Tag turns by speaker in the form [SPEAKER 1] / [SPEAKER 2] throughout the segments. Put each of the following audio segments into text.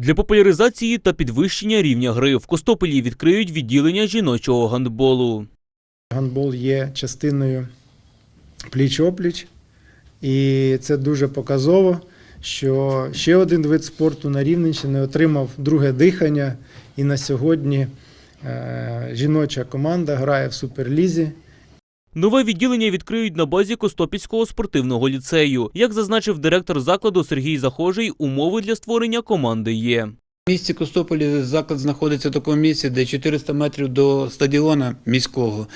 [SPEAKER 1] Для популяризації та підвищення рівня гри в Костопелі відкриють відділення жіночого гандболу.
[SPEAKER 2] Гандбол є частиною пліч-опліч, і це дуже показово, що ще один вид спорту на Рівненщині отримав друге дихання, і на сьогодні е, жіноча команда грає в суперлізі.
[SPEAKER 1] Нове відділення відкриють на базі Костопільського спортивного ліцею. Як зазначив директор закладу Сергій Захожий, умови для створення команди є.
[SPEAKER 3] В місті Костополі заклад знаходиться в такому місці, де 400 метрів до стадіона міського,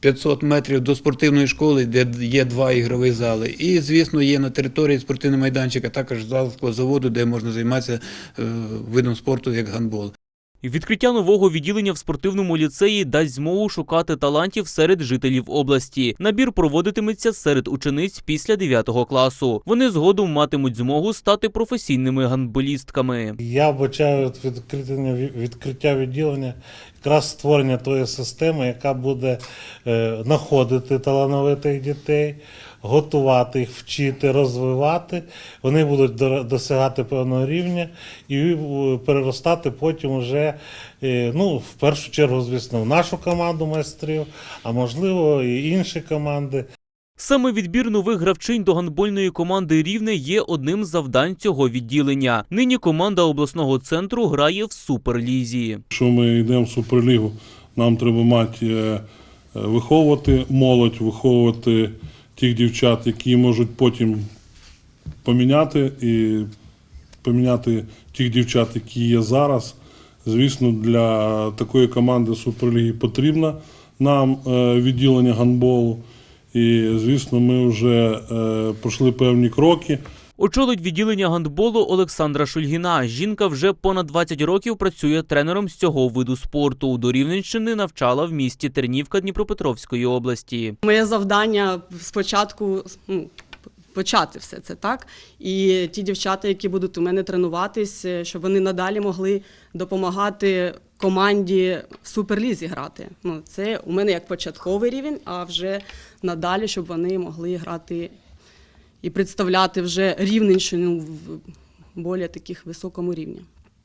[SPEAKER 3] 500 метрів до спортивної школи, де є два ігрові зали. І, звісно, є на території спортивного майданчика також зал заводу, де можна займатися е, видом спорту, як гандбол.
[SPEAKER 1] Відкриття нового відділення в спортивному ліцеї дасть змогу шукати талантів серед жителів області. Набір проводитиметься серед учениць після 9 класу. Вони згодом матимуть змогу стати професійними гандболістками.
[SPEAKER 4] Я вбачаю відкриття, відкриття відділення якраз створення тої системи, яка буде е, знаходити талановитих дітей, готувати їх, вчити, розвивати. Вони будуть до- досягати певного рівня і е, переростати потім вже, е, ну, в першу чергу, звісно, в нашу команду майстрів, а можливо і інші команди.
[SPEAKER 1] Саме відбір нових гравчинь до гандбольної команди Рівне є одним з завдань цього відділення. Нині команда обласного центру грає в суперлізі.
[SPEAKER 5] Якщо ми йдемо в Суперлігу, нам треба мати, е, е, виховувати молодь, виховувати тих дівчат, які можуть потім поміняти і поміняти тих дівчат, які є зараз. Звісно, для такої команди Суперліги потрібно нам е, відділення гандболу. І, звісно, ми вже е, пройшли певні кроки.
[SPEAKER 1] Очолить відділення гандболу Олександра Шульгіна. Жінка вже понад 20 років працює тренером з цього виду спорту. До Рівненщини навчала в місті Тернівка Дніпропетровської області.
[SPEAKER 6] Моє завдання спочатку почати все це так. І ті дівчата, які будуть у мене тренуватись, е, щоб вони надалі могли допомагати команді в суперлізі грати. Ну, це у мене як початковий рівень, а вже надалі, щоб вони могли грати і представляти вже Рівненщину в більш таких високому рівні.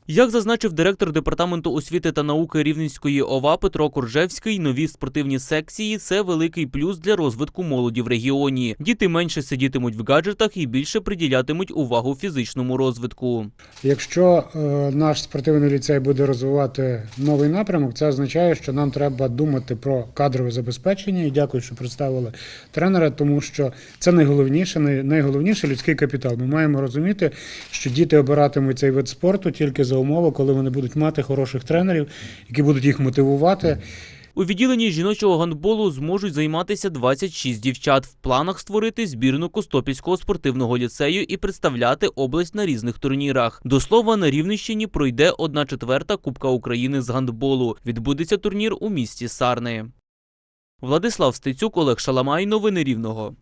[SPEAKER 1] Як зазначив директор департаменту освіти та науки Рівненської ОВА Петро Коржевський, нові спортивні секції це великий плюс для розвитку молоді в регіоні. Діти менше сидітимуть в гаджетах і більше приділятимуть увагу фізичному розвитку.
[SPEAKER 2] Якщо е, наш спортивний ліцей буде розвивати новий напрямок, це означає, що нам треба думати про кадрове забезпечення. І дякую, що представили тренера, тому що це найголовніше, найголовніше людський капітал. Ми маємо розуміти, що діти обиратимуть цей вид спорту тільки за умови, коли вони будуть мати хороших тренерів, які будуть їх мотивувати.
[SPEAKER 1] У відділенні жіночого гандболу зможуть займатися 26 дівчат. В планах створити збірну Костопільського спортивного ліцею і представляти область на різних турнірах. До слова, на Рівненщині пройде одна четверта Кубка України з гандболу. Відбудеться турнір у місті Сарни. Владислав Стецюк, Олег Шаламай. Новини Рівного.